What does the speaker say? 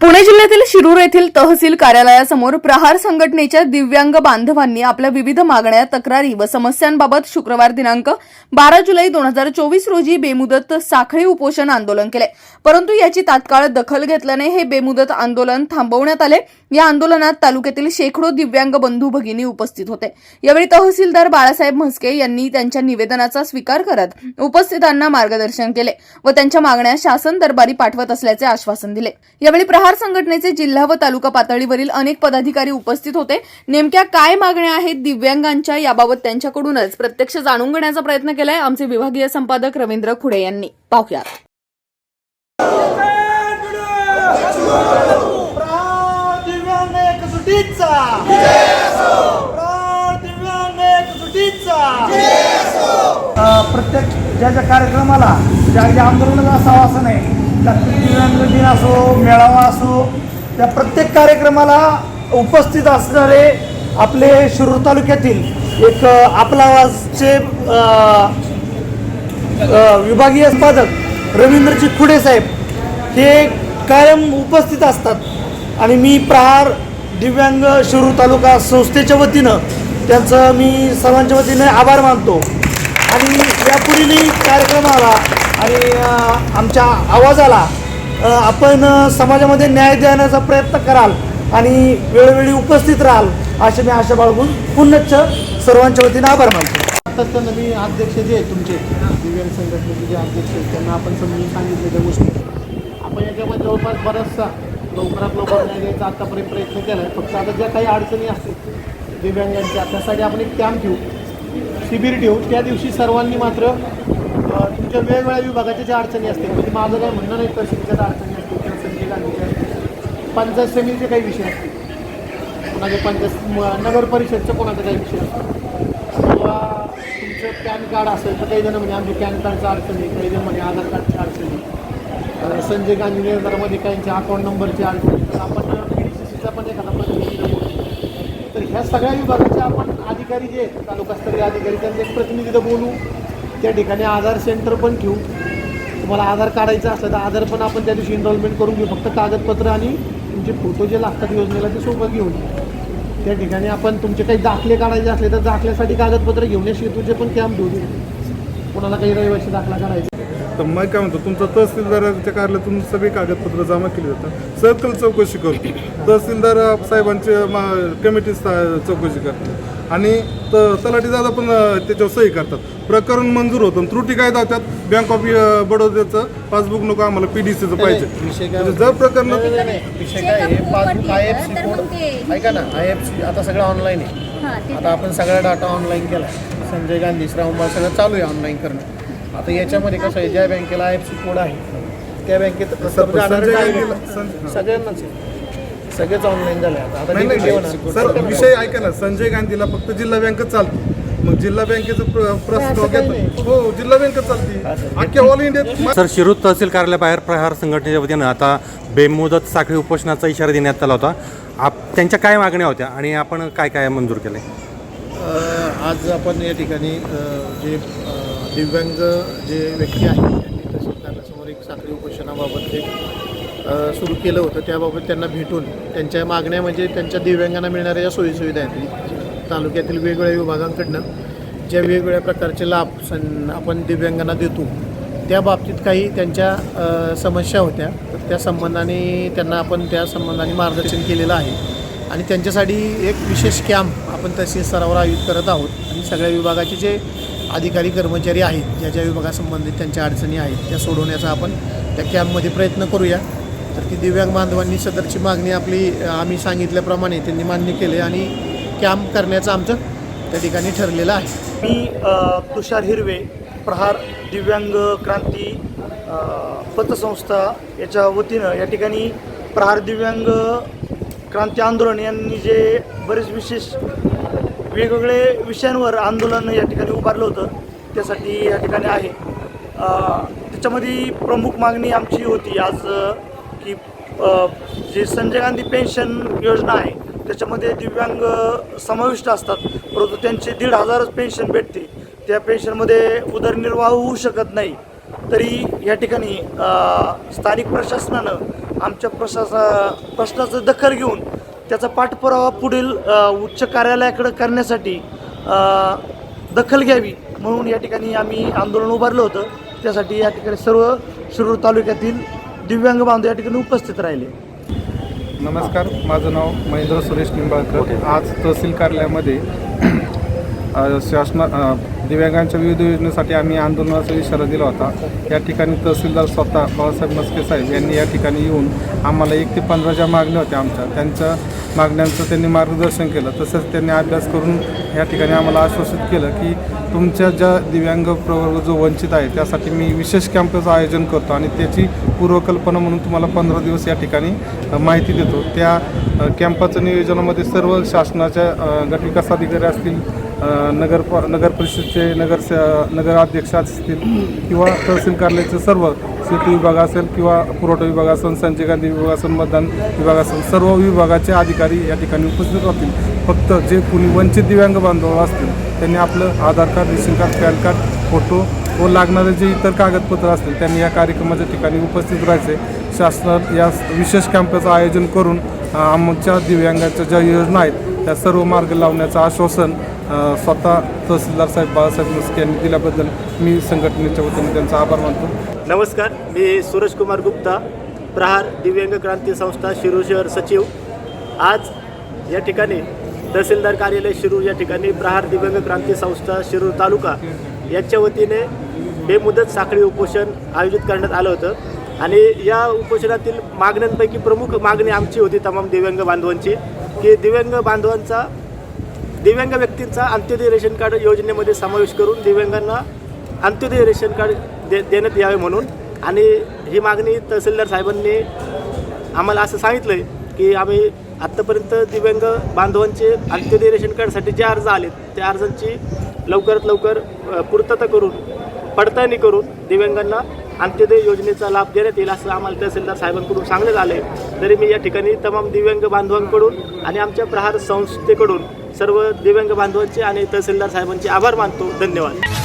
पुणे जिल्ह्यातील शिरूर येथील तहसील कार्यालयासमोर प्रहार संघटनेच्या दिव्यांग बांधवांनी आपल्या विविध मागण्या तक्रारी व समस्यांबाबत शुक्रवार दिनांक बारा जुलै दोन हजार चोवीस रोजी बेमुदत साखळी उपोषण आंदोलन केले. परंतु याची तात्काळ दखल घेतल्याने हे बेमुदत आंदोलन थांबवण्यात आले. या आंदोलनात तालुक्यातील शेकडो दिव्यांग बंधू भगिनी उपस्थित होते. यावेळी तहसीलदार बाळासाहेब म्हस्के यांनी त्यांच्या निवेदनाचा स्वीकार करत उपस्थितांना मार्गदर्शन केले व त्यांच्या मागण्या शासन दरबारी पाठवत असल्याचे आश्वासन दिले. यावेळी प्रहार संघटनेचे जिल्हा व तालुका पातळीवरील अनेक पदाधिकारी उपस्थित होते. नेमक्या काय मागण्या आहेत दिव्यांगांच्या याबाबत त्यांच्याकडूनच प्रत्यक्ष जाणून घेण्याचा प्रयत्न केलाय आमचे विभागीय संपादक रवींद्र खुडे यांनी. पाहूया प्रत्येक ज्या ज्या कार्यक्रमाला ज्या ज्या आंदोलनाचा असावा असं नाही. जागतिक दिव्यांग दिन असो मेळावा असो त्या प्रत्येक कार्यक्रमाला उपस्थित असणारे आपले शिरूर तालुक्यातील एक आपला आवाजचे विभागीय संपादक रवींद्रजी खुडे साहेब हे कायम उपस्थित असतात. आणि मी प्रहार दिव्यांग शिरूर तालुका संस्थेच्या वतीनं त्यांचं मी सर्वांच्या वतीने आभार मानतो. आणि यापुढील कार्यक्रमाला आणि आमच्या आवाजाला आपण समाजामध्ये न्याय देण्याचा प्रयत्न कराल आणि वेळोवेळी उपस्थित राहाल अशी मी आशा बाळगून पुनश्च सर्वांच्या वतीने आभार मानतो. आत्ताच तर अध्यक्ष जे आहेत तुमचे दिव्यांग संघटनेचे जे अध्यक्ष आहेत त्यांना आपण समजून सांगितलेल्या गोष्टी. आपण याच्यामध्ये जवळपास बराचसा लवकरात लवकर न्याय द्यायचा आत्तापर्यंत प्रयत्न केला आहे फक्त आता ज्या काही अडचणी असतील दिव्यांगांच्या त्यासाठी आपण एक कॅम्प ठेवू शिबिर ठेवू त्या दिवशी सर्वांनी मात्र तुमच्या वेगवेगळ्या विभागाच्या ज्या अडचणी असतील म्हणजे माझं काय म्हणणं नाही तर तहसीलच्या अडचणी असतील किंवा संजय गांधीच्या पंचायत समितीचे काही विषय असतील. कोणाच्या पंचायत नगर परिषदचं कोणाचा काही विषय असतील. किंवा तुमचं पॅन कार्ड असेल तर काही जण म्हणजे आमचे पॅन कार्डचं अडचणी काही जण म्हणजे आधार कार्डची अडचणी संजय गांधी निर्धारामध्ये काहींच्या अकाउंट नंबरची अडचणी तर आपण पी डी सी सीचा पण एखादा प्रतिनिधी ह्या सगळ्या विभागाचे आपण अधिकारी जे आहेत तालुकास्तरीय अधिकारी त्यांचे एक प्रतिनिधी बोलू. त्या ठिकाणी आधार सेंटर पण ठेवू. तुम्हाला आधार काढायचं असलं तर आधार पण आपण त्या दिवशी एनरोलमेंट करून घेऊ. फक्त कागदपत्र आणि तुमचे फोटो जे लागतात योजनेला ते सोबत घेऊन. येऊ. त्या ठिकाणी आपण तुमचे काही दाखले काढायचे असले तर दाखल्यासाठी कागदपत्र घेऊन या शेतूचे पण कॅम्प ठेवू कोणाला काही रहिवाशी दाखला काढायचा तर मग काय म्हणतो तुमचं तहसीलदाराच्या कार्यालयातून सगळी कागदपत्र जमा केली जातात. सर्कल चौकशी करतो तहसीलदार साहेबांची मा- कमिटी सा- चौकशी करते आणि त तलाठी दादा पण त्याच्यावर सही करतात. प्रकरण मंजूर होतं आणि त्रुटी काय दावतात बँक ऑफ बडोद्याचं पासबुक नको आम्हाला पी डी सीचं पाहिजे. म्हणजे जर प्रकरण नाही, नाही, नाही. विषय काय आहे passbook I F C code ऐका ना आय एफ सी आता सगळं ऑनलाईन आहे. आता आपण सगळा डाटा ऑनलाईन केला संजय गांधी श्रावणबाळ सगळं चालू आहे ऑनलाईन करणं. आता याच्यामध्ये कसं आहे ज्या बँकेला आय एफ सी कोड आहे त्या बँकेत सगळ्यांनाच आहे. सगळेच ऑनलाईन झाले आता. आता नाही नाही. सर विषय ऐका ना. संजय गांधीला फक्त जिल्हा बँकच चालते. मग जिल्हा बँकेचं प्र- प्रस्ताव असं काही घेतात हो जिल्हा बँकच चालते. अख्ख्या ऑल इंडियात सर शिरूर तहसील कार्यालयाबाहेर प्रहार संघटनेच्या वतीनं आता बेमुदत साखळी उपोषणाचा इशारा देण्यात आला होता. आप त्यांच्या काय मागण्या होत्या आणि आपण काय काय मंजूर केलं अ, आज आपण या ठिकाणी अ, जे दिव्यांग जे व्यक्ती आहेत त्यांनी तहसील एक साखळी उपोषणाबाबत एक सुरू केलं होतं. त्याबाबत त्यांना भेटून त्यांच्या मागण्या म्हणजे त्यांच्या दिव्यांगांना मिळणाऱ्या ज्या सोयीसुविधा आहेत तालुक्यातील वेगवेगळ्या विभागांकडनं ज्या वेगवेगळ्या प्रकारचे लाभ सं आपण दिव्यांगांना देतो त्या बाबतीत काही त्यांच्या समस्या होत्या. तर त्या संबंधाने त्यांना आपण त्या संबंधाने मार्गदर्शन केलेलं आहे. आणि त्यांच्यासाठी एक विशेष कॅम्प आपण तहसील स्तरावर आयोजित करत आहोत. आणि सगळ्या विभागाचे जे अधिकारी कर्मचारी आहेत ज्या ज्या विभागासंबंधित त्यांच्या अडचणी आहेत त्या सोडवण्याचा आपण त्या कॅम्पमध्ये प्रयत्न करूया. तर ती दिव्यांग बांधवांनी सदरची मागणी आपली आम्ही सांगितल्याप्रमाणे त्यांनी मान्य केले आणि कॅम्प करण्याचं आमचं त्या ठिकाणी ठरलेलं आहे. मी तुषार हिरवे प्रहार दिव्यांग क्रांती पतसंस्था याच्या वतीनं या ठिकाणी प्रहार दिव्यांग क्रांती आंदोलन यांनी जे बरेच विशेष वेगवेगळे विषयांवर आंदोलन या ठिकाणी उभारलं होतं. त्यासाठी या ठिकाणी आहे. त्याच्यामध्ये प्रमुख मागणी आमची होती आज की जे संजय गांधी पेन्शन योजना आहे त्याच्यामध्ये दिव्यांग समाविष्ट असतात. परंतु त्यांचे दीड हजारच पेन्शन भेटते त्या पेन्शनमध्ये उदरनिर्वाह होऊ शकत नाही. तरी या ठिकाणी स्थानिक प्रशासनानं आमच्या प्रशासा प्रश्नाचं दखल घेऊन त्याचा पाठपुरावा पुढील उच्च कार्यालयाकडे करण्यासाठी दखल घ्यावी म्हणून या ठिकाणी आम्ही आंदोलन उभारलं होतं. त्यासाठी या ठिकाणी सर्व शिरूर तालुक्यातील दिव्यांग बांधव या ठिकाणी उपस्थित राहिले. नमस्कार माझं नाव महेंद्र सुरेश निंबाळकर. आज तहसील कार्यालयामध्ये शासना दिव्यांगांच्या विविध योजनेसाठी आम्ही आंदोलनाचा इशारा दिला होता. या ठिकाणी तहसीलदार स्वतः बाबासाहेब मस्के साहेब यांनी या ठिकाणी येऊन आम्हाला एक ते पंधरा ज्या मागण्या होत्या आमच्या. त्यांच्या मागण्यांचं त्यांनी मार्गदर्शन केलं. तसंच त्यांनी अभ्यास करून या ठिकाणी आम्हाला आश्वासित केलं की तुमच्या ज्या दिव्यांग प्रवर्ग जो वंचित आहे त्यासाठी मी विशेष कॅम्पचं आयोजन करतो आणि त्याची पूर्वकल्पना म्हणून तुम्हाला पंधरा दिवस या ठिकाणी माहिती देतो. त्या अ, कॅम्पाचं नियोजनामध्ये सर्व शासनाच्या गटविकास अधिकारी असतील नगर प- नगर परिषदचे नगर नगराध्यक्ष असतील किंवा तहसील कार्यालयाचे सर्व शेती विभाग असेल किंवा पुरवठा विभाग असेल संजय गांधी विभाग असेल मतदान विभाग असेल सर्व विभागाचे अधिकारी या ठिकाणी उपस्थित राहतील. फक्त जे कुणी वंचित दिव्यांग बांधव असतील त्यांनी आपलं Aadhaar card ration card PAN card photo व लागणारे जे इतर कागदपत्र असतील त्यांनी या कार्यक्रमाच्या ठिकाणी उपस्थित राहायचे. शासनात या विशेष कॅम्पचं आयोजन करून आमच्या दिव्यांगाच्या ज्या योजना आहेत त्या सर्व मार्ग लावण्याचं आश्वासन स्वतः तहसीलदार साहेब बाळासाहेब मुस्के यांनी दिल्याबद्दल मी संघटनेच्या वतीने त्यांचा आभार मानतो. नमस्कार मी सूरज कुमार गुप्ता प्रहार दिव्यांग क्रांती संस्था शिरूर शहर सचिव. आज या ठिकाणी तहसीलदार कार्यालय शिरूर या ठिकाणी प्रहार दिव्यांग क्रांती संस्था शिरूर तालुका यांच्या वतीने बेमुदत साखळी उपोषण आयोजित करण्यात आलं होतं. आणि या उपोषणातील मागण्यांपैकी प्रमुख मागणी आमची होती तमाम दिव्यांग बांधवांची की दिव्यांग बांधवांचा दिव्यांग व्यक्तींचा अंत्योदय रेशन कार्ड योजनेमध्ये समावेश करून दिव्यांगांना अंत्योदय रेशन कार्ड दे देण्यात यावे म्हणून. आणि ही मागणी तहसीलदार साहेबांनी आम्हाला असं सांगितलं आहे की आम्ही आत्तापर्यंत दिव्यांग बांधवांचे अंत्योदय रेशन कार्डसाठी जे अर्ज आलेत त्या अर्जांची लवकरात लवकर पूर्तता करून पडताळणी करून दिव्यांगांना अंत्योदय योजनेचा लाभ देण्यात येईल असं आम्हाला तहसीलदार साहेबांकडून सांगण्यात आलं आहे तरी मी या ठिकाणी तमाम दिव्यांग बांधवांकडून आणि आमच्या प्रहार संस्थेकडून सर्व दिव्यांग बांधवांचे आणि तहसीलदार साहेबांचे आभार मानतो. धन्यवाद.